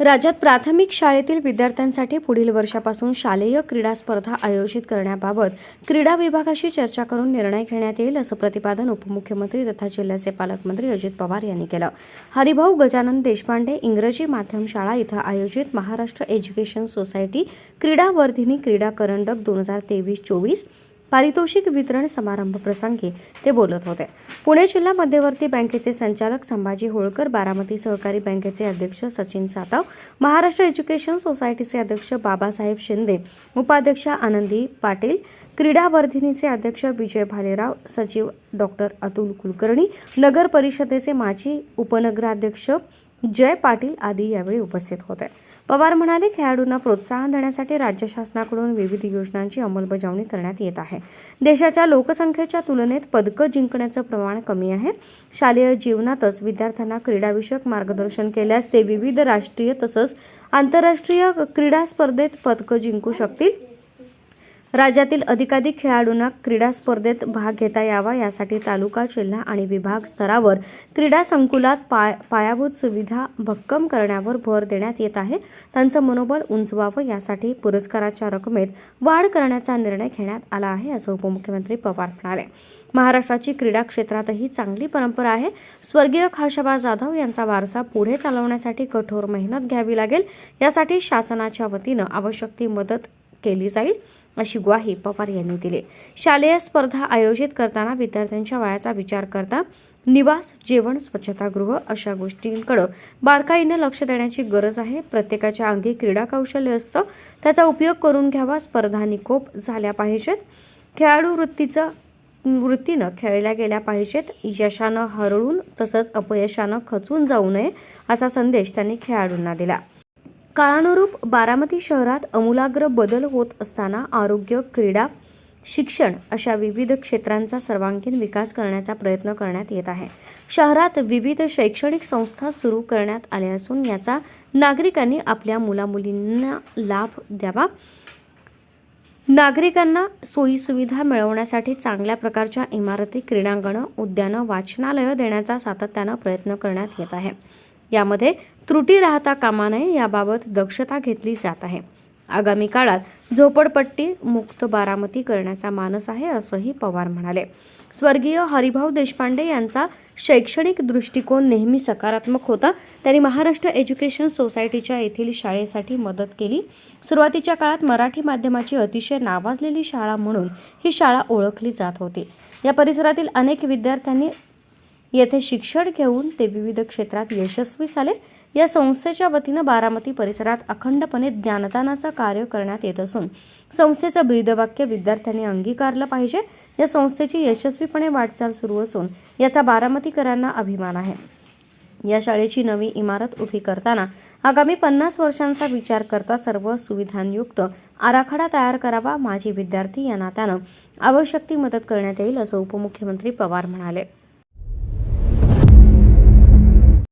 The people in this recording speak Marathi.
राज्यात प्राथमिक शाळेतील विद्यार्थ्यांसाठी पुढील वर्षापासून शालेय क्रीडा स्पर्धा आयोजित करण्याबाबत क्रीडा विभागाशी चर्चा करून निर्णय घेण्यात येईल असं प्रतिपादन उपमुख्यमंत्री तथा जिल्ह्याचे पालकमंत्री अजित पवार यांनी केलं. हरिभाऊ गजानन देशपांडे इंग्रजी माध्यम शाळा इथं आयोजित महाराष्ट्र एज्युकेशन सोसायटी क्रीडा वर्धिनी क्रीडा करंडक दोन हजार तेवीस चोवीस पारितोषिक वितरण समारंभ प्रसंगी ते बोलत होते. पुणे जिल्हा मध्यवर्ती बँकेचे संचालक संभाजी होळकर बारामती सहकारी बँकेचे अध्यक्ष सचिन सातव महाराष्ट्र एज्युकेशन सोसायटीचे अध्यक्ष बाबासाहेब शिंदे उपाध्यक्षा आनंदी पाटील क्रीडा वर्धिनीचे अध्यक्ष विजय भालेराव सचिव डॉक्टर अतुल कुलकर्णी नगर परिषदेचे माजी उपनगराध्यक्ष जय पाटील आदी यावेळी उपस्थित होते. पवार म्हणाले खेळाडूंना प्रोत्साहन देण्यासाठी राज्य शासनाकडून विविध योजनांची अंमलबजावणी करण्यात येत आहे. देशाच्या लोकसंख्येच्या तुलनेत पदकं जिंकण्याचं प्रमाण कमी आहे. शालेय जीवनातच विद्यार्थ्यांना क्रीडाविषयक मार्गदर्शन केल्यास ते विविध राष्ट्रीय तसंच आंतरराष्ट्रीय क्रीडा स्पर्धेत पदकं जिंकू शकतील. राज्यातील अधिकाधिक खेळाडूंना क्रीडा स्पर्धेत भाग घेता यावा यासाठी तालुका जिल्हा आणि विभाग स्तरावर क्रीडा संकुलात पाय पायाभूत सुविधा भक्कम करण्यावर भर देण्यात येत आहे. त्यांचं मनोबल उंचवावं यासाठी पुरस्काराच्या रकमेत वाढ करण्याचा निर्णय घेण्यात आला आहे असं उपमुख्यमंत्री पवार म्हणाले. महाराष्ट्राची क्रीडा क्षेत्रातही चांगली परंपरा आहे. स्वर्गीय खाशाबा जाधव यांचा वारसा पुढे चालवण्यासाठी कठोर मेहनत घ्यावी लागेल. यासाठी शासनाच्या वतीनं आवश्यक ती मदत केली जाईल. अशी ग्वाही पवार यांनी दिली. शालेय स्पर्धा आयोजित करताना विद्यार्थ्यांच्या वयाचा विचार करता निवास जेवण स्वच्छतागृह अशा गोष्टींकडे बारकाईनं लक्ष देण्याची गरज आहे. प्रत्येकाच्या अंगी क्रीडा कौशल्य असतं. त्याचा उपयोग करून घ्यावा. स्पर्धा निकोप झाल्या पाहिजेत. खेळाडू वृत्तीचं वृत्तीनं खेळल्या गेल्या पाहिजेत. यशानं हरळून तसंच अपयशानं खचून जाऊ नये असा संदेश त्यांनी खेळाडूंना दिला. काळानुरूप बारामती शहरात अमूलाग्र बदल होत असताना आरोग्य क्रीडा शिक्षण अशा विविध क्षेत्रांचा सर्वांगीण विकास करण्याचा प्रयत्न करण्यात येत आहे. शहरात विविध शैक्षणिक संस्था सुरू करण्यात आल्या असून याचा नागरिकांनी आपल्या मुलामुलींना लाभ द्यावा. नागरिकांना सोयीसुविधा मिळवण्यासाठी चांगल्या प्रकारच्या इमारती क्रीडांगणं उद्यानं वाचनालयं देण्याचा सातत्यानं प्रयत्न करण्यात येत आहे. यामध्ये त्रुटी राहता कामा नये याबाबत दक्षता घेतली जात आहे. आगामी काळात झोपडपट्टी मुक्त बारामती करण्याचा मानस आहे असंही पवार म्हणाले. स्वर्गीय हरिभाऊ देशपांडे यांचा शैक्षणिक दृष्टिकोन नेहमी सकारात्मक होता. त्यांनी महाराष्ट्र एज्युकेशन सोसायटीच्या येथील शाळेसाठी मदत केली. सुरुवातीच्या काळात मराठी माध्यमाची अतिशय नावाजलेली शाळा म्हणून ही शाळा ओळखली जात होती. या परिसरातील अनेक विद्यार्थ्यांनी येथे शिक्षण घेऊन ते विविध क्षेत्रात यशस्वी झाले. या संस्थेच्या वतीनं बारामती परिसरात अखंडपणे ज्ञानदानाचं कार्य करण्यात येत असून संस्थेचं ब्रीदवाक्य विद्यार्थ्यांनी अंगीकारलं पाहिजे. या संस्थेची यशस्वीपणे वाटचाल सुरू असून याचा बारामतीकरांना अभिमान आहे. या शाळेची नवी इमारत उभी करताना आगामी पन्नास वर्षांचा विचार करता सर्व सुविधांयुक्त आराखडा तयार करावा माजी विद्यार्थी या नात्यानं आवश्यक ती मदत करण्यात येईल असं उपमुख्यमंत्री पवार म्हणाले.